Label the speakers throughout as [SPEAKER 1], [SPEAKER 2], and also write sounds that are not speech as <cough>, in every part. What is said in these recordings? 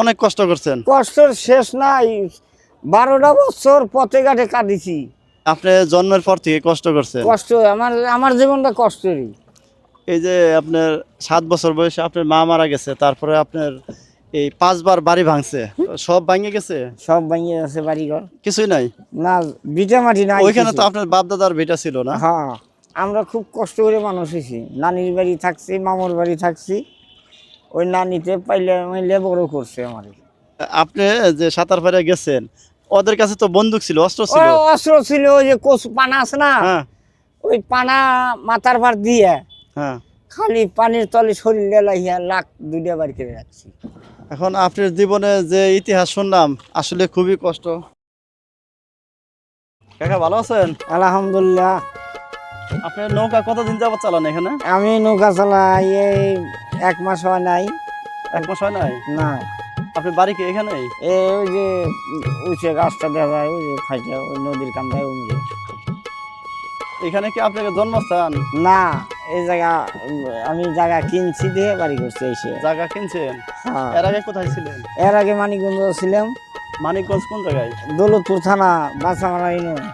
[SPEAKER 1] অনেক কষ্ট করছেন?
[SPEAKER 2] কষ্টের শেষ নাই। বারোটা বছর পথে ঘাটে কাটিছি
[SPEAKER 1] আপনি জন্মের পর থেকে কষ্ট করছেন?
[SPEAKER 2] কষ্ট আমার আমার জীবনটা কষ্টেরই।
[SPEAKER 1] এই যে আপনার সাত বছর বয়সে আপনার মা মারা গেছে তারপরে আপনার এই পাঁচবার বাড়ি ভাঙছে সব ভাঙে গেছে?
[SPEAKER 2] সব ভাঙে গেছে বাড়িঘর।
[SPEAKER 1] কিছুই নাই?
[SPEAKER 2] না বিটা মাটি নাই
[SPEAKER 1] ওইখানে তো আপনার বাপ দাদার ভিটা ছিল না?
[SPEAKER 2] হ্যাঁ আমরা খুব কষ্ট করে মানুষ হয়েছি। নানির বাড়ি থাকছি মামুর বাড়ি থাকছি। ওই নানিতে পাইলে মাইলে বড় করছে আমার।
[SPEAKER 1] আপনি যে সাঁতার পাড়ে গেছেন ওদের কাছে তো বন্দুক ছিল অস্ত্র ছিল।
[SPEAKER 2] অস্ত্র ছিল ওই যে কচু পানা আছে না
[SPEAKER 1] হ্যাঁ।
[SPEAKER 2] ওই পানা মাথার ভার দিয়ে
[SPEAKER 1] হ্যাঁ।
[SPEAKER 2] খালি পানির তলে শরীর লাইয়া লাখ দুইটা বাড়ি করে রাখছি।
[SPEAKER 1] এখন আপনার জীবনে যে ইতিহাস শুনলাম আসলে খুবই কষ্ট। কাকা ভালো আছেন?
[SPEAKER 2] আলহামদুলিল্লাহ।
[SPEAKER 1] আপনার নৌকা কতদিন যাবত চালান এখানে?
[SPEAKER 2] আমি নৌকা চালাই এই এক মাস হয় নাই।
[SPEAKER 1] এক মাস হয় নাই?
[SPEAKER 2] না।
[SPEAKER 1] আপনার বাড়ি কি এখানে?
[SPEAKER 2] এ ওই যে উঠে গাছটা দেখা যায় ওই যে ফাইটে ওই নদীর কান্দায় উমরে
[SPEAKER 1] এখানে কি আপনাকে জন্মস্থান?
[SPEAKER 2] না এই জায়গা আমি জায়গা কিনছি দিয়ে বাড়ি করছি এসে।
[SPEAKER 1] জায়গা কিনছেন?
[SPEAKER 2] হ্যাঁ।
[SPEAKER 1] এর আগে কোথায় ছিলেন?
[SPEAKER 2] এর আগে মানিকগঞ্জ ছিলাম।
[SPEAKER 1] মানিকগঞ্জ কোন জায়গায়?
[SPEAKER 2] দৌলতপুর থানা বাঁচামারা ইউনিয়ন।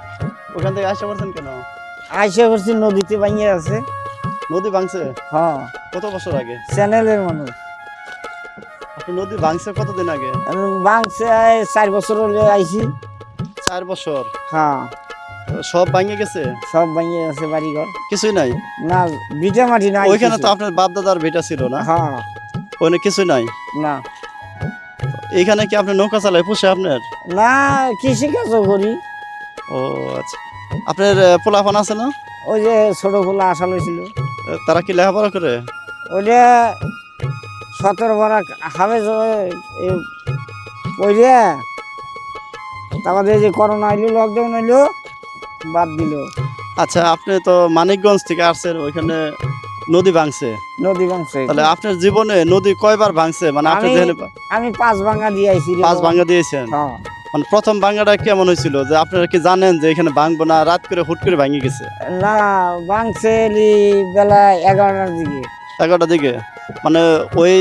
[SPEAKER 1] ওখান থেকে আসতে পারছেন কেন?
[SPEAKER 2] আইসে করছি নদীতে ভাঙিয়ে আছে।
[SPEAKER 1] নদী ভাঙছে?
[SPEAKER 2] হ্যাঁ।
[SPEAKER 1] কত বছর আগে?
[SPEAKER 2] চ্যানেলের মানুষ।
[SPEAKER 1] নদী ভাঙছে কতদিন আগে?
[SPEAKER 2] ভাঙছে চার বছর হলে আইছি।
[SPEAKER 1] চার বছর?
[SPEAKER 2] হ্যাঁ।
[SPEAKER 1] সব ভাঙে গেছে?
[SPEAKER 2] সব ভাঙিয়ে আছে বাড়িঘর।
[SPEAKER 1] কিছুই নাই?
[SPEAKER 2] না বিটা মাটি নাই
[SPEAKER 1] ওইখানে তো আপনার বাপ দাদার ভিটা ছিল না?
[SPEAKER 2] হ্যাঁ।
[SPEAKER 1] ওখানে কিছুই নাই?
[SPEAKER 2] না।
[SPEAKER 1] এইখানে কি আপনি নৌকা চালায় পুষে আপনার?
[SPEAKER 2] না কৃষি কাজ করি।
[SPEAKER 1] ও আচ্ছা। আপনার পোলাপান আছে না?
[SPEAKER 2] ওই যে ছোট খোলা আসা লইছিল।
[SPEAKER 1] আহ, তারা কি লেখাপড়া করে?
[SPEAKER 2] ওইটা সতেরো বারা হাবে ওইটা তারপরে যে করোনা আইলো লকডাউন আইলো বাদ দিল।
[SPEAKER 1] আচ্ছা আপনি তো মানিকগঞ্জ থেকে আসছেন ওইখানে নদী ভাঙছে।
[SPEAKER 2] নদী ভাঙছে।
[SPEAKER 1] তাহলে আপনার জীবনে নদী কয়বার ভাঙছে? মানে আপনি
[SPEAKER 2] আমি- পাঁচ ভাঙা দিয়ে আইছি
[SPEAKER 1] পাঁচ ভাঙা দিয়েছেন।
[SPEAKER 2] হ্যাঁ।
[SPEAKER 1] মানে প্রথম ভাঙাটা কেমন হয়েছিল? যে আপনারা কি জানেন যে এখানে ভাঙবো না রাত করে হুট করে ভাঙে গেছে?
[SPEAKER 2] না ভাঙছে বেলা এগারোটার দিকে।
[SPEAKER 1] এগারোটার দিকে? মানে ওই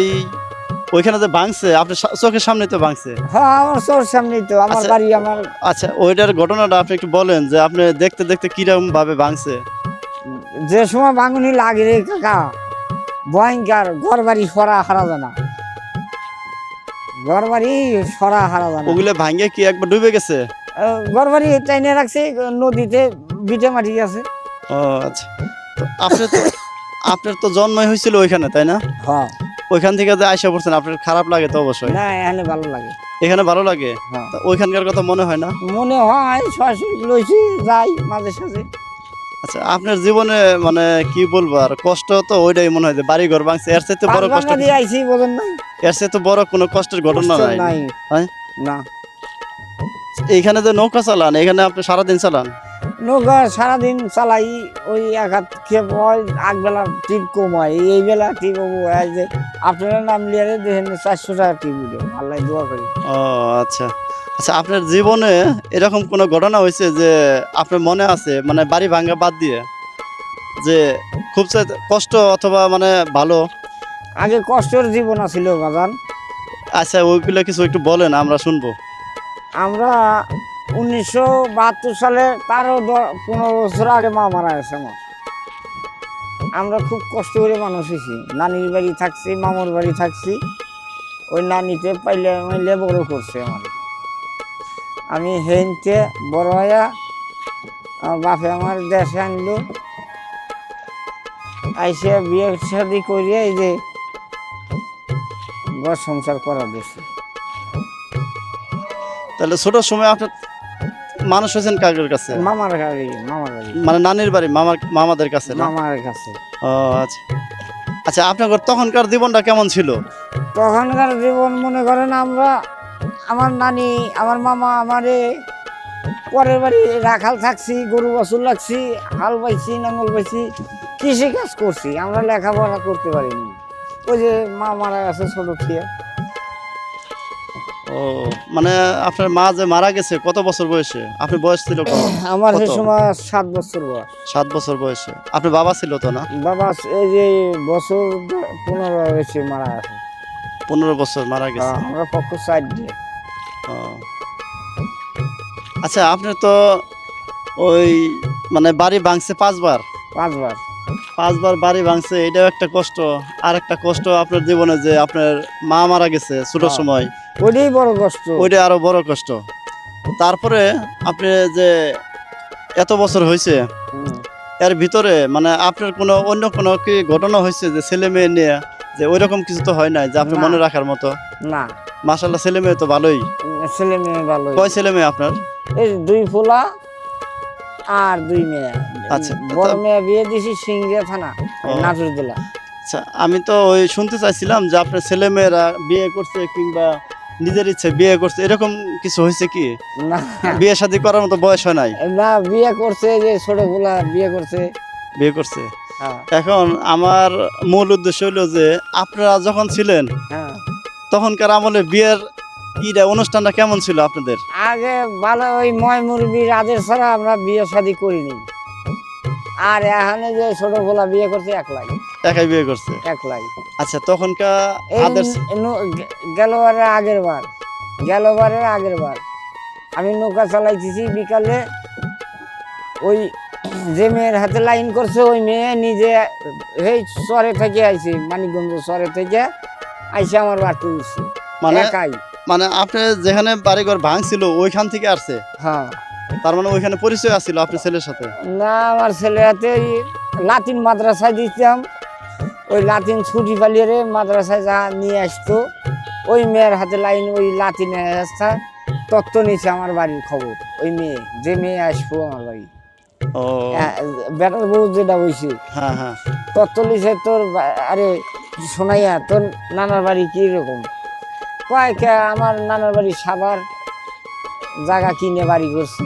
[SPEAKER 1] ওইখানে যে ভাঙছে আপনার চোখের সামনে তো ভাঙছে?
[SPEAKER 2] হ্যাঁ আমার চোর সামনেই তো আমার
[SPEAKER 1] আচ্ছা।
[SPEAKER 2] বাড়ি আমার
[SPEAKER 1] আচ্ছা ওইটার ঘটনাটা আপনি একটু বলেন যে আপনি দেখতে দেখতে কীরকম ভাবে ভাঙছে?
[SPEAKER 2] যে সময় ভাঙুনি লাগে রে কাকা ভয়ঙ্কর ঘর বাড়ি সরা হারা জানা। সরা হারা জানা।
[SPEAKER 1] ওগুলো ভাঙে কি একবার ডুবে গেছে?
[SPEAKER 2] টাইনে রাখছে নদীতে বিটে মাটি আছে।
[SPEAKER 1] ও আচ্ছা। তো আপনি তো আপনার তো জন্মই হয়েছিল ওইখানে তাই না?
[SPEAKER 2] হ্যাঁ।
[SPEAKER 1] ওইখান থেকে যে আইসা পড়ছেন আপনার খারাপ লাগে তো অবশ্যই?
[SPEAKER 2] না এখানে ভালো লাগে।
[SPEAKER 1] এখানে ভালো লাগে?
[SPEAKER 2] হ্যাঁ।
[SPEAKER 1] ওইখানকার কথা মনে হয় না?
[SPEAKER 2] মনে হয় সরাসরি লইছি যাই মাঝে সাঝে।
[SPEAKER 1] আচ্ছা আপনার জীবনে মানে কি বলব আর? কষ্ট তো ওইটাই মনে হয় যে বাড়ি ঘর ভাঙছে। এর চাইতে বড় কষ্ট
[SPEAKER 2] আইছি বলেন নাই।
[SPEAKER 1] এর চাইতে বড় কোনো কষ্টের ঘটনা নাই।
[SPEAKER 2] নাই।
[SPEAKER 1] হ্যাঁ?
[SPEAKER 2] না।
[SPEAKER 1] এইখানে যে নৌকা চালান এখানে আপনি সারাদিন চালান?
[SPEAKER 2] নৌকা সারাদিন চালাই ওই এক হাত খেপ হয় আগবেলা টিপ কম হয় এই বেলা টিপ হয় যে আপনারা নাম লিয়ে দেখেন চারশো টাকা টিপ উঠে আল্লাহ দোয়া করি।
[SPEAKER 1] ও আচ্ছা। আচ্ছা আপনার জীবনে এরকম কোনো ঘটনা হয়েছে যে আপনার মনে আছে মানে বাড়ি ভাঙা বাদ দিয়ে যে খুব কষ্ট অথবা মানে ভালো?
[SPEAKER 2] আগে কষ্টের জীবন আছিল বাজান।
[SPEAKER 1] আচ্ছা ওইগুলো কিছু একটু বলেন আমরা শুনব।
[SPEAKER 2] আমরা উনিশশো বাহাত্তর সালে তারও পনেরো বছর আগে মা মারা গেছে আমার। আমরা খুব কষ্ট করে মানুষ হয়েছি। নানির বাড়ি থাকছি, মামুর বাড়ি থাকছি। ওই নানিতে পাইলে মাইলে বড় করছে আমার আমি হেনতে বড় হইয়া বাপে আমার দেশে আনলো। আইসে বিয়ে শাদি করিয়া এই যে ঘর সংসার করা দিয়েছে
[SPEAKER 1] তাহলে ছোট সময় আপনার মানুষ হয়েছেন কাকের কাছে?
[SPEAKER 2] মামার বাড়ি মামার বাড়ি।
[SPEAKER 1] মানে নানির বাড়ি মামার মামাদের কাছে না?
[SPEAKER 2] মামার কাছে।
[SPEAKER 1] ও আচ্ছা। আচ্ছা আপনার তখনকার জীবনটা কেমন ছিল?
[SPEAKER 2] তখনকার জীবন মনে করেন আমরা আমার নানি আমার মামা আমারে পরের বাড়ি রাখাল থাকছি গরু বাছুর লাগছি হাল বাইছি নাঙল বাইছি কৃষি কাজ করছি। আমরা লেখাপড়া করতে পারিনি। ওই যে মা মারা গেছে ছোট থেকে।
[SPEAKER 1] ও মানে আপনার মা যে মারা গেছে কত বছর বয়সে? আপনি বয়স ছিল <coughs>
[SPEAKER 2] আমার সেই সময় সাত বছর বয়স।
[SPEAKER 1] সাত বছর বয়সে। আপনার বাবা ছিল তো না?
[SPEAKER 2] বাবা এই যে বছর পনেরো হয়েছে মারা গেছে।
[SPEAKER 1] পনেরো বছর মারা গেছে।
[SPEAKER 2] হ্যাঁ, আমরা পক্ষ সাইড দিয়ে।
[SPEAKER 1] আচ্ছা আপনি তো ওই মানে বাড়ি ভাঙছে পাঁচবার?
[SPEAKER 2] পাঁচবার।
[SPEAKER 1] পাঁচবার বাড়ি ভাঙছে এটাও একটা কষ্ট। আর একটা কষ্ট আপনার জীবনে যে আপনার মা মারা গেছে ছোট
[SPEAKER 2] হ্যাঁ।
[SPEAKER 1] সময়।
[SPEAKER 2] ওইটাই বড় কষ্ট।
[SPEAKER 1] ওইটা আরও বড় কষ্ট। তারপরে আপনি যে এত বছর হয়েছে এর ভিতরে মানে আপনার কোনো অন্য কোনো কি ঘটনা হয়েছে যে ছেলে মেয়ে নিয়ে যে ওইরকম কিছু তো হয় নাই যে আপনি মনে রাখার মতো?
[SPEAKER 2] না।
[SPEAKER 1] মাসাল্লাহ ছেলে মেয়ে তো ভালোই।
[SPEAKER 2] ছেলে মেয়ে ভালো
[SPEAKER 1] কয় ছেলে মেয়ে আপনার?
[SPEAKER 2] এই দুই ফুলা আর দুই মেয়ে।
[SPEAKER 1] আচ্ছা,
[SPEAKER 2] বড় মেয়ে বিয়ে দিছি সিংড়িয়া থানা
[SPEAKER 1] ও।
[SPEAKER 2] জেলা।
[SPEAKER 1] আচ্ছা আমি তো ওই শুনতে চাইছিলাম যে আপনার ছেলে মেয়েরা বিয়ে করছে কিংবা নিজের ইচ্ছে বিয়ে করছে এরকম কিছু হয়েছে কি?
[SPEAKER 2] না।
[SPEAKER 1] বিয়ে শাদী করার মতো বয়স হয় নাই?
[SPEAKER 2] না বিয়ে করছে যে ছোট ফুলা বিয়ে করছে।
[SPEAKER 1] বিয়ে করছে?
[SPEAKER 2] হ্যাঁ।
[SPEAKER 1] এখন আমার মূল উদ্দেশ্য হলো যে আপনারা যখন ছিলেন
[SPEAKER 2] হ্যাঁ।
[SPEAKER 1] তখনকার আমলে বিয়ের ইটা অনুষ্ঠানটা কেমন ছিল আপনাদের?
[SPEAKER 2] আগে ভালো ওই ময় মুরবির আদেশ ছাড়া আমরা বিয়ে শাদি করিনি। আর এখানে যে ছোট ফুলা বিয়ে করছে এক লাখ
[SPEAKER 1] একাই বিয়ে করছে?
[SPEAKER 2] এক লাখ
[SPEAKER 1] আচ্ছা তখনকার
[SPEAKER 2] ন- গেলবারের আগের বার গেলবারের আগের বার। আমি নৌকা চালাইতেছি বিকালে ওই যে মেয়ের হাতে লাইন করছে ওই মেয়ে নিজে এই চরে থেকে আইছে মানিকগঞ্জ চরে থেকে আইসে আমার বাড়িতে উঠছে।
[SPEAKER 1] মানে
[SPEAKER 2] একাই।
[SPEAKER 1] মানে আপনি যেখানে বাড়িঘর ভাঙছিল ওইখান থেকে আসছে?
[SPEAKER 2] হ্যাঁ।
[SPEAKER 1] তার মানে ওইখানে পরিচয় আছিল আপনার ছেলের সাথে?
[SPEAKER 2] না আমার ছেলে হাতে লাতিন মাদ্রাসায় দিতাম ওই লাতিন ছুটি পালিয়ে রে মাদ্রাসায় যা নিয়ে আসতো ওই মেয়ের হাতে লাইন ওই লাতিনে আসতা তত্ত্ব নিছে আমার বাড়ির খবর ওই মেয়ে যে মেয়ে আসব আমার বাড়ি। হ্যাঁ, বেটার বউ যেটা হয়েছে
[SPEAKER 1] হ্যাঁ হ্যাঁ।
[SPEAKER 2] তত্ত্ব নিছে তোর আরে শোনাইয়া তোর নানার বাড়ি কি রকম? কয় কে আমার নানার বাড়ি সাবার জায়গা কিনে বাড়ি করছে।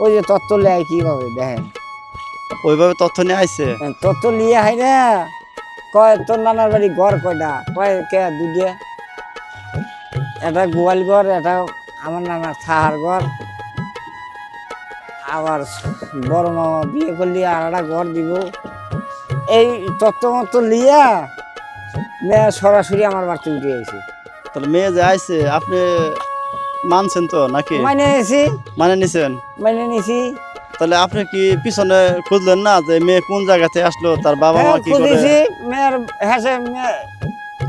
[SPEAKER 2] ওই যে তত্ত্ব লেয় কীভাবে দেখেন।
[SPEAKER 1] ওইভাবে তথ্য নিয়ে আইছে?
[SPEAKER 2] তোর তো লিয়ে হয় না। কয় তোর নানার বাড়ি ঘর কয়টা কয় কে দুটিয়া এটা গোয়াল ঘর এটা আমার নানার থাহার ঘর। আবার বড় মামা বিয়ে করলি আর একটা ঘর দিব। এই তত্ত্ব মতো লিয়া মেয়ে সরাসরি আমার বাড়িতে উঠে গেছে
[SPEAKER 1] তাহলে মেয়ে যে আইছে আপনি মানছেন তো নাকি?
[SPEAKER 2] মানে এসি
[SPEAKER 1] মানে নিছেন?
[SPEAKER 2] মানে নিছি।
[SPEAKER 1] তাহলে আপনি কি পিছনে খুঁজলেন না যে মেয়ে কোন জায়গাতে আসলো? তার বাবা মা
[SPEAKER 2] হ্যাঁ,
[SPEAKER 1] কি করে?
[SPEAKER 2] মেয়ের হেসে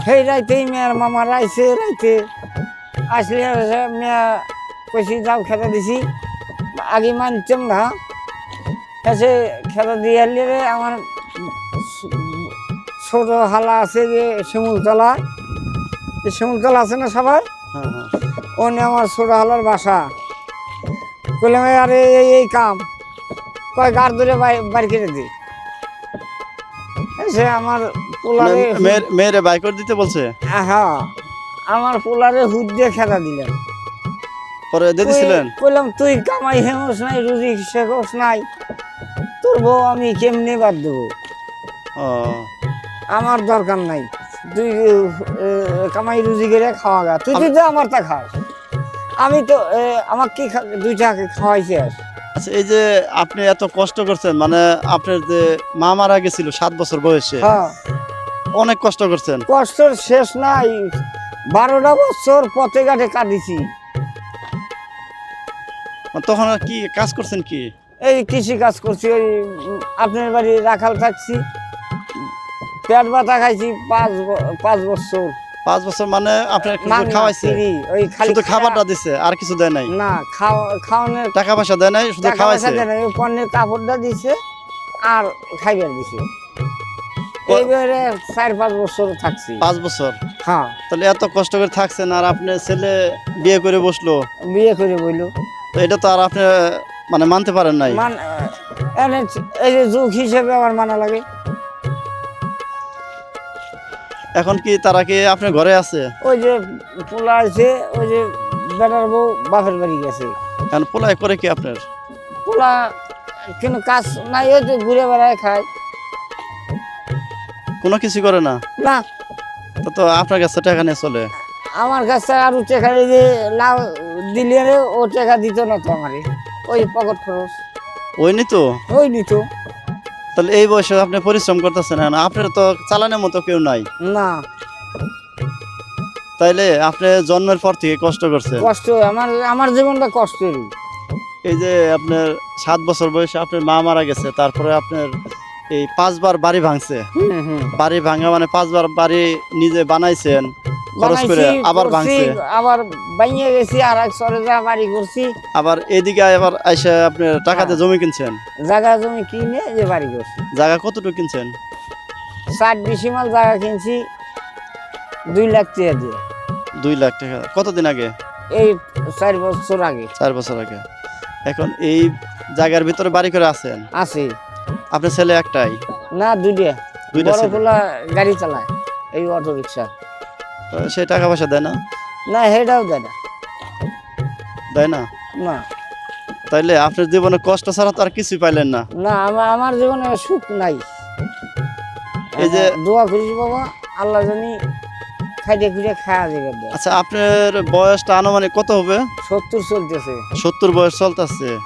[SPEAKER 2] সেই রাইতেই মেয়ের মামা রাইছে রাইতে আসলে মেয়ে কইছি যাও খেতে দিছি। আগে মানতাম না। হেসে খেতে দিয়ে রে আমার ছোট হালা আছে যে শিমুলতলা। শিমুলতলা আছে না সবার
[SPEAKER 1] হ্যাঁ হ্যাঁ।
[SPEAKER 2] ও নিয়ে আমার ছোট হালার বাসা। "এই আরে এই এই কাম। কয় গার ধরে বাড়ি কেটে দি সে আমার পোলারে
[SPEAKER 1] মেয়েরে বাই করে দিতে বলছে?
[SPEAKER 2] হ্যাঁ আমার পোলারে হুদ দিয়ে খেতা দিলেন।
[SPEAKER 1] পরে দিয়ে দিছিলেন?
[SPEAKER 2] কইলাম তুই কামাই হেমস নাই রুজি শেখস নাই তোর বউ আমি কেমনে বাদ দেবো? আমার দরকার নাই। তুই কামাই রুজি করে খাওয়া গা। তুই তুই তো আমার তা খাস। আমি তো আমার কি দুইটা খাওয়াইছে
[SPEAKER 1] আচ্ছা এই যে আপনি এত কষ্ট করছেন মানে আপনার যে মা মারা গেছিল সাত বছর বয়সে
[SPEAKER 2] হ্যাঁ।
[SPEAKER 1] অনেক কষ্ট করছেন।
[SPEAKER 2] কষ্টর শেষ নাই। বারোটা বছর পথে ঘাটে কাটিছি
[SPEAKER 1] তখন আর কি কাজ করছেন কি?
[SPEAKER 2] এই কৃষি কাজ করছি ওই আপনার বাড়ি রাখাল থাকছি। পেট ব্যথা খাইছি পাঁচ পাঁচ বছর।
[SPEAKER 1] পাঁচ বছর মানে আপনার শুধু খাওয়াইছে খাবারটা দিছে আর কিছু দেয় নাই?
[SPEAKER 2] না খাওয়ানোর
[SPEAKER 1] টাকা পয়সা দেয় নাই শুধু খাওয়াইছে?
[SPEAKER 2] পণ্যের কাপড়টা দিছে আর খাইবার দিছে। এইবারে চার পাঁচ বছর থাকছি।
[SPEAKER 1] পাঁচ বছর?
[SPEAKER 2] হ্যাঁ।
[SPEAKER 1] তাহলে এত কষ্ট করে থাকছেন আর আপনার ছেলে বিয়ে করে বসল?
[SPEAKER 2] বিয়ে করে বইলো।
[SPEAKER 1] তো এটা তো আর আপনি মানে মানতে পারেন নাই?
[SPEAKER 2] মান এই যে যুগ হিসেবে আমার মানা লাগে।
[SPEAKER 1] এখন কি তারা কি আপনার ঘরে আছে?
[SPEAKER 2] ওই যে পোলা আছে ওই যে বেটার বউ বাপের বাড়ি গেছে।
[SPEAKER 1] এখন পোলাই করে কি আপনার?
[SPEAKER 2] পোলা কিন্তু কাজ নাই ওই যে ঘুরে বেড়ায় খায়।
[SPEAKER 1] কোনো কিছু করে না?
[SPEAKER 2] না।
[SPEAKER 1] তো তো আপনার কাছে টাকা নিয়ে চলে।
[SPEAKER 2] আমার কাছে আরও টাকা যে লাউ দিলে ও টাকা দিত না তো আমারে। ওই পকেট খরচ।
[SPEAKER 1] ওই নি তো
[SPEAKER 2] ওই নিত।
[SPEAKER 1] তাহলে এই বয়সে আপনি পরিশ্রম করতেছেন আপনার তো চালানোর মতো কেউ নাই।
[SPEAKER 2] না।
[SPEAKER 1] তাইলে আপনি জন্মের পর থেকে কষ্ট করছেন।
[SPEAKER 2] কষ্ট আমার আমার জীবনটা কষ্টেরই।
[SPEAKER 1] এই যে আপনার সাত বছর বয়সে আপনার মা মারা গেছে তারপরে আপনার এই পাঁচবার বাড়ি ভাঙছে। বাড়ি ভাঙা মানে পাঁচবার বাড়ি নিজে বানাইছেন। খরচ করে আবার ভাঙছে।
[SPEAKER 2] আবার বাইয়ে গেছি আর এক সরে যা করছি।
[SPEAKER 1] আবার এদিকে আবার আইসা আপনার টাকাতে
[SPEAKER 2] হ্যাঁ।
[SPEAKER 1] জমি কিনছেন?
[SPEAKER 2] জায়গা জমি কিনে যে বাড়ি করছি।
[SPEAKER 1] জায়গা কতটুকু কিনছেন?
[SPEAKER 2] ষাট ডিসিমাল জায়গা কিনছি দুই লাখ টাকা দিয়ে।
[SPEAKER 1] দুই লাখ টাকা। কতদিন আগে?
[SPEAKER 2] এই চার বছর আগে।
[SPEAKER 1] চার বছর আগে। এখন এই জায়গার ভিতরে বাড়ি করে আছেন?
[SPEAKER 2] আছে।
[SPEAKER 1] আপনার ছেলে একটাই?
[SPEAKER 2] না দুইটা।
[SPEAKER 1] ছেলে।
[SPEAKER 2] গাড়ি চালায় এই অটো রিক্সা
[SPEAKER 1] সে টাকা পয়সা দেয় না?
[SPEAKER 2] না সেটাও দেয় না।
[SPEAKER 1] দেয় না?
[SPEAKER 2] না।
[SPEAKER 1] তাইলে আপনার জীবনে কষ্ট ছাড়া তো আর কিছুই পাইলেন না।
[SPEAKER 2] না আমার আমার জীবনে সুখ নাই।
[SPEAKER 1] এই যে-
[SPEAKER 2] দোয়া করিস বাবা আল্লাহ জানি খাইতে খুঁজে খাওয়া যাবে
[SPEAKER 1] আচ্ছা আপনার বয়সটা আনুমানিক কত হবে?
[SPEAKER 2] সত্তর চলতেছে।
[SPEAKER 1] সত্তর বয়স চলতেছে।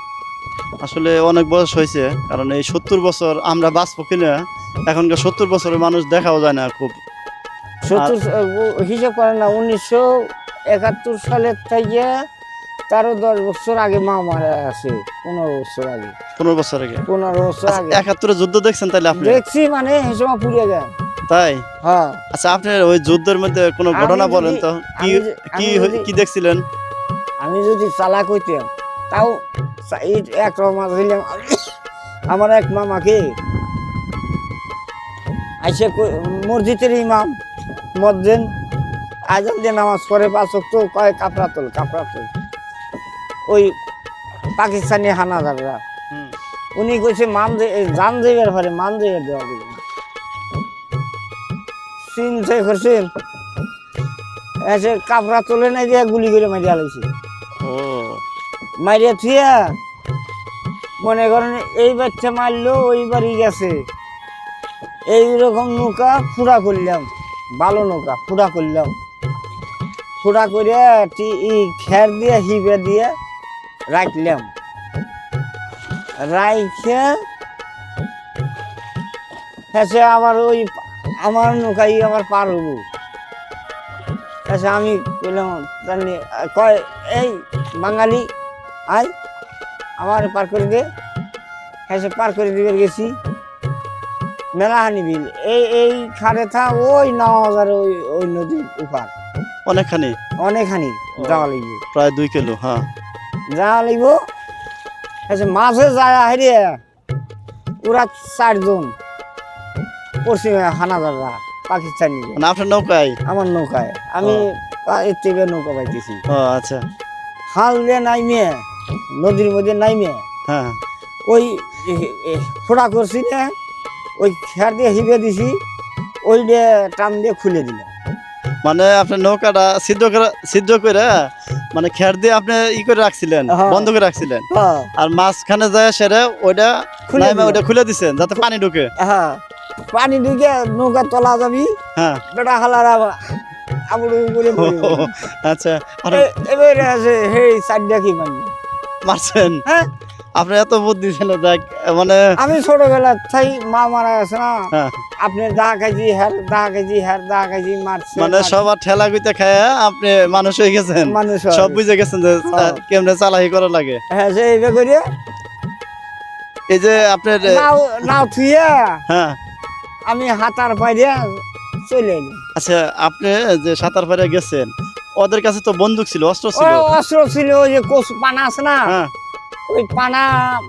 [SPEAKER 1] আসলে অনেক বয়স হয়েছে কারণ এই সত্তর বছর আমরা বাঁচবো কিনা এখনকার সত্তর বছরের মানুষ দেখাও যায় না খুব।
[SPEAKER 2] সত্তর হিসাব করে না উনিশশো একাত্তর সালের থেকে তেরো দশ বছর আগে মা মারা আছে পনেরো বছর আগে।
[SPEAKER 1] পনেরো বছর আগে?
[SPEAKER 2] পনেরো বছর
[SPEAKER 1] আচ্ছা,
[SPEAKER 2] আগে।
[SPEAKER 1] একাত্তরে যুদ্ধ দেখছেন তাহলে আপনি?
[SPEAKER 2] দেখছি মানে এই সময় পুড়ে গেল
[SPEAKER 1] তাই?
[SPEAKER 2] হ্যাঁ।
[SPEAKER 1] আচ্ছা আপনার ওই যুদ্ধের মধ্যে কোনো
[SPEAKER 2] আমি
[SPEAKER 1] ঘটনা
[SPEAKER 2] যদি-
[SPEAKER 1] বলেন তো। কি কি কি দেখছিলেন?
[SPEAKER 2] আমি যদি চালাক হইতাম তাও এক রকম ছিলাম আমার এক মামাকে আইসে মসজিদের ইমাম মসজিদ আজান দিয়ে নামাজ পড়ে পাঁচ তো কয় কাপড়া তোল কাপড়া তোল ওই পাকিস্তানি হানাদাররা। উনি কইছে মান জান যাইবার পারে মান যাইবার দেওয়া দিবে সিন সে করছেন এসে কাপড়া তোলে নাই দিয়ে গুলি করে মারিয়া লাইছে। মারিয়া থুয়া মনে করেন এই বাচ্চা মারলো ওই বাড়ি গেছে। এইরকম নৌকা ফুড়া করলাম। ভালো নৌকা ফুড়া করলাম। ফুড়া করে খের দিয়ে হিবে দিয়ে রাখলাম। রাইখে হেসে আমার ওই আমার নৌকাই আবার পার হব। আমি বললাম কয়, এই বাঙালি, আয়, আমার পার করে দে। হেসে পার করে দিবে গেছি। মেলাহানি বিল এই এই খারে থা ওই নয় হাজার ওই ওই নদীর উপার।
[SPEAKER 1] অনেকখানি?
[SPEAKER 2] অনেকখানি যাওয়া লাগবে।
[SPEAKER 1] প্রায় দুই কিলো হ্যাঁ।
[SPEAKER 2] যাওয়া লাগব? হেসে মাঝে যায় হারিয়ে ওরা চারজন। পশ্চিমে হানাদাররা পাকিস্তানি
[SPEAKER 1] মানে আপনার নৌকায়?
[SPEAKER 2] আমার নৌকায়। আমি এর থেকে নৌকা পাইতেছি।
[SPEAKER 1] ও আচ্ছা।
[SPEAKER 2] হাল দিয়ে নাইমে নদীর মধ্যে নাইমে।
[SPEAKER 1] হ্যাঁ।
[SPEAKER 2] ওই ফোড়া করছি না ওই খের দিয়ে হিবে দিছি ওই দিয়ে টান দিয়ে খুলে দিলাম।
[SPEAKER 1] মানে আপনার নৌকাটা সিদ্ধ করে সিদ্ধ করে মানে খের দিয়ে আপনি ই করে রাখছিলেন
[SPEAKER 2] হ্যাঁ।
[SPEAKER 1] বন্ধ করে রাখছিলেন।
[SPEAKER 2] হ্যাঁ।
[SPEAKER 1] আর মাঝখানে যায় সেরে ওইটা
[SPEAKER 2] খুলে।
[SPEAKER 1] ওইটা খুলে দিছেন যাতে পানি ঢুকে।
[SPEAKER 2] হ্যাঁ। পানি ঢুকে নৌকা তলা যাবি
[SPEAKER 1] হ্যাঁ।
[SPEAKER 2] বেটা হালার আবুড়ু বলে
[SPEAKER 1] আচ্ছা
[SPEAKER 2] এবারে আছে হেই চারটা কি মানি
[SPEAKER 1] মারছেন?
[SPEAKER 2] হ্যাঁ।
[SPEAKER 1] আপনি এত বুদ্ধি ছিল দেখ মানে
[SPEAKER 2] আমি ছোটবেলা তাই মা মারা গেছে না?
[SPEAKER 1] হ্যাঁ,
[SPEAKER 2] আপনি দা কেজি হ্যার দা কেজি হ্যার দা কেজি মারছে
[SPEAKER 1] মানে সবার ঠেলা গুইতে খায় আপনি মানুষ হয়ে গেছেন।
[SPEAKER 2] মানুষ
[SPEAKER 1] সব বুঝে গেছেন যে
[SPEAKER 2] হ্যাঁ।
[SPEAKER 1] কেমনে চালাহি করা লাগে।
[SPEAKER 2] হ্যাঁ সে এইভাবে করে
[SPEAKER 1] এই যে আপনার
[SPEAKER 2] নাও নাও থুইয়া।
[SPEAKER 1] হ্যাঁ।
[SPEAKER 2] আমি হাতার পাইরে চলে এলি
[SPEAKER 1] আচ্ছা আপনি যে সাঁতার পাড়ে গেছেন ওদের কাছে তো বন্দুক ছিল অস্ত্র ছিল।
[SPEAKER 2] অস্ত্র ছিল ওই যে কচু পানা আছে না?
[SPEAKER 1] হ্যাঁ।
[SPEAKER 2] ওই পানা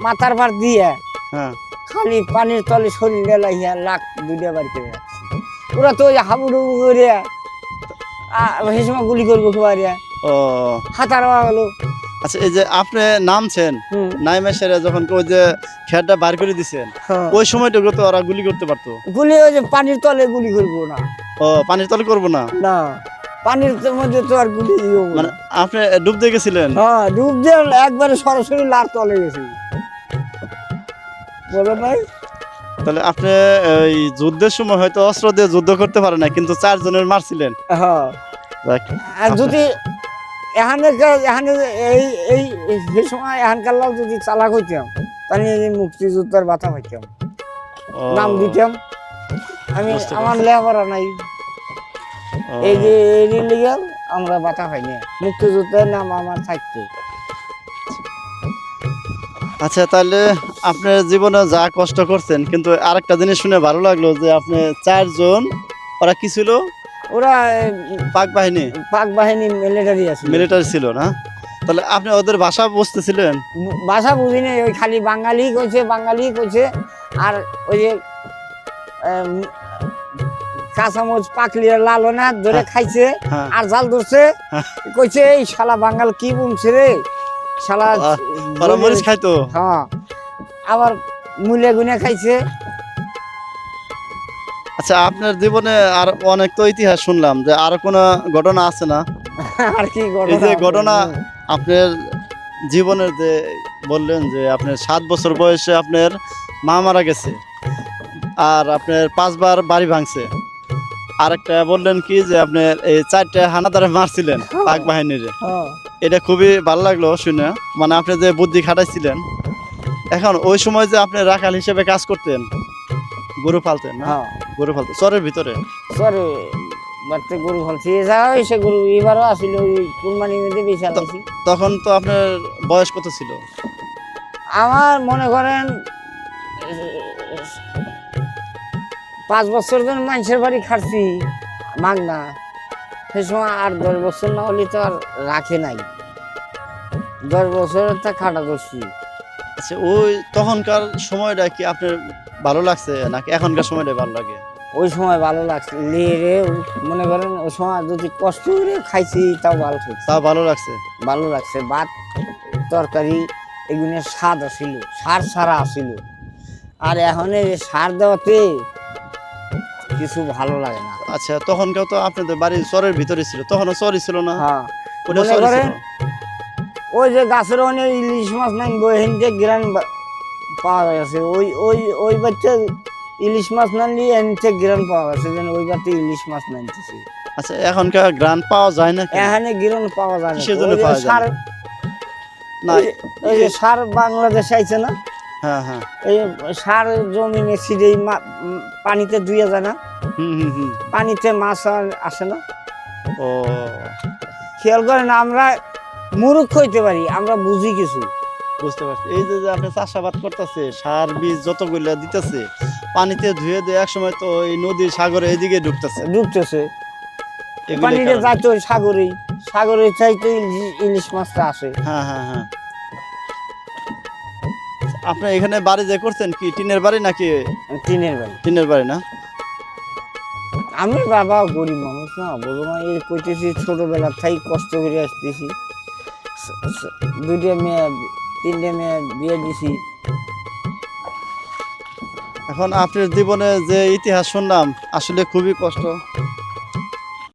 [SPEAKER 2] মাথার ভার দিয়ে
[SPEAKER 1] হ্যাঁ।
[SPEAKER 2] খালি পানির তলে শরীর লাইয়া লাখ দুইটা বাড়ি করে রাখছে ওরা তো ওই হাবুডুবু করে সময় গুলি করব খুবারিয়া
[SPEAKER 1] ও।
[SPEAKER 2] হাতার গেল।
[SPEAKER 1] আচ্ছা এই যে আপনি নামছেন নাইমে সেরে যখন ওই যে খেরটা বার করে দিছেন
[SPEAKER 2] হ্যাঁ।
[SPEAKER 1] ওই সময়টুকু তো ওরা গুলি করতে পারতো?
[SPEAKER 2] গুলি ওই যে পানির তলে গুলি করব না।
[SPEAKER 1] ও পানির তলে করব না?
[SPEAKER 2] না। পানির মধ্যে তো আর গুলি
[SPEAKER 1] মানে আপনি ডুব দিয়ে গেছিলেন?
[SPEAKER 2] হ্যাঁ ডুব দিয়ে একবারে সরাসরি লার তলে গেছি। বলো ভাই।
[SPEAKER 1] তাহলে আপনি এই যুদ্ধের সময় হয়তো অস্ত্র দিয়ে যুদ্ধ করতে পারেন না কিন্তু চারজনের মারছিলেন।
[SPEAKER 2] হ্যাঁ। আর যদি এখানে এখানে এই এই সেই সময় এখানকার লোক যদি চালাক হইতাম তাহলে এই মুক্তিযুদ্ধের বাতা পাইতাম।
[SPEAKER 1] ও,
[SPEAKER 2] নাম দিতাম। আমি আমার লেখাপড়া নাই। এই যে আমরা বাতা মুক্তিযুদ্ধের নাম আমার থাকতো।
[SPEAKER 1] আচ্ছা তাহলে আপনার জীবনে যা কষ্ট করছেন কিন্তু আরেকটা জিনিস শুনে ভালো লাগল যে আপনি চারজন ওরা কি ছিল?
[SPEAKER 2] ওরা
[SPEAKER 1] পাক বাহিনী?
[SPEAKER 2] পাক বাহিনী মিলিটারি আছে
[SPEAKER 1] মিলিটারি ছিল না? তাহলে আপনি ওদের ভাষা বুঝতেছিলেন?
[SPEAKER 2] ভাষা বুঝি ওই খালি বাঙালি কইছে বাঙালি কইছে আর ওই যে এম, কাঁচামচ পাকলিয়ে লাল না ধরে
[SPEAKER 1] হ্যাঁ।
[SPEAKER 2] খাইছে
[SPEAKER 1] হ্যাঁ।
[SPEAKER 2] আর জাল ধরছে।
[SPEAKER 1] হ্যাঁ।
[SPEAKER 2] কইছে এই শালা বাঙাল কি বুনছে রে? শালা
[SPEAKER 1] মরিচ খাইতো?
[SPEAKER 2] হ্যাঁ। আবার মুলে গুনে খাইছে।
[SPEAKER 1] আচ্ছা আপনার জীবনে আর অনেক তো ইতিহাস শুনলাম যে আর কোনো ঘটনা আছে না? <laughs>
[SPEAKER 2] আর কি
[SPEAKER 1] এই যে
[SPEAKER 2] ঘটনা
[SPEAKER 1] ঘটনা আপনার জীবনের যে বললেন যে আপনার সাত বছর বয়সে আপনার মা মারা গেছে আর আপনার পাঁচবার বাড়ি ভাঙছে। আরেকটা বললেন কি যে আপনার এই চারটা হানাদারে মারছিলেন পাক বাহিনীর। এটা খুবই ভালো লাগল শুনে। মানে আপনি যে বুদ্ধি খাটাইছিলেন এখন ওই সময় যে আপনি রাখাল হিসেবে কাজ করতেন গরু পালতেন
[SPEAKER 2] হ্যাঁ।
[SPEAKER 1] গরু পালতেন। চরের ভিতরে?
[SPEAKER 2] সরি বাড়তে গরু ফলছি যা হয়েছে গরু এবারও আসিল ওই কুরবানি মধ্যে বেশি আলাইছি
[SPEAKER 1] তখন তো আপনার বয়স কত ছিল?
[SPEAKER 2] আমার মনে করেন পাঁচ বছর ধরে মানুষের বাড়ি খাচ্ছি মাগনা। সে সময় আর দশ বছর না হলে তো আর রাখে নাই। দশ বছরের তা খাটা করছি।
[SPEAKER 1] আচ্ছা ওই তখনকার সময়টা কি আপনার ভালো লাগছে নাকি এখনকার সময়টা ভালো লাগে?
[SPEAKER 2] ওই সময় ভালো লাগছে। রে মনে করেন ওই সময় যদি কষ্ট করে খাইছি তাও ভালো খাইছি
[SPEAKER 1] তা ভালো লাগছে?
[SPEAKER 2] ভালো লাগছে। ভাত তরকারি এগুলোর স্বাদ আসিল সার সারা আসিল আর এখন এই সার দেওয়াতে কিছু ভালো লাগে না।
[SPEAKER 1] আচ্ছা তখনকার তো আপনাদের বাড়ির চরের ভিতরে ছিল তখনও চরই ছিল না?
[SPEAKER 2] হ্যাঁ।
[SPEAKER 1] ওটা চরই
[SPEAKER 2] ওই যে গাছের অনেক ইলিশ মাছ নাই বহিনতে গ্রান পাওয়া গেছে ওই ওই ওই বাচ্চা ইলিশ মাছ না নিয়ে এনতে গ্রান পাওয়া গেছে যেন ওই বাচ্চা ইলিশ মাছ নাইতেছে
[SPEAKER 1] আচ্ছা এখনকার গ্রান পাওয়া যায় না?
[SPEAKER 2] এখানে গ্রান পাওয়া যায় না।
[SPEAKER 1] কিসের জন্য
[SPEAKER 2] ওই যে
[SPEAKER 1] পাওয়া যায়
[SPEAKER 2] সার
[SPEAKER 1] না
[SPEAKER 2] ওই যে- ওই যে সার বাংলাদেশ আইছে না?
[SPEAKER 1] হ্যাঁ হ্যাঁ।
[SPEAKER 2] এই সার জমিনে ছিঁড়ে পানিতে ধুয়ে যায় না। পানিতে মাছ আর আসে না।
[SPEAKER 1] ও।
[SPEAKER 2] খেয়াল করেন আমরা মুরুখ হইতে পারি আমরা বুঝি কিছু।
[SPEAKER 1] বুঝতে পারছি। এই যে আপনি চাষাবাদ করতেছে সার বীজ যতগুলো দিতেছে পানিতে ধুয়ে দিয়ে এক সময় তো এই নদী সাগরে এদিকে ঢুকতেছে। ঢুকতেছে।
[SPEAKER 2] পানিতে। যাইতে ওই সাগরেই সাগরে চাইতে ইলিশ মাছটা আসে।
[SPEAKER 1] হ্যাঁ হ্যাঁ হ্যাঁ। আপনি এখানে বাড়ি যে করছেন কি টিনের বাড়ি নাকি?
[SPEAKER 2] টিনের বাড়ি।
[SPEAKER 1] টিনের বাড়ি না?
[SPEAKER 2] আমি বাবা গরিব মানুষ না বলো না এই কইতেছি ছোটবেলা থাই কষ্ট করে আসতেছি। দুইটা মেয়ে তিনটে মেয়ে বিয়ে দিছি।
[SPEAKER 1] এখন আপনার জীবনে যে ইতিহাস শুনলাম আসলে খুবই কষ্ট।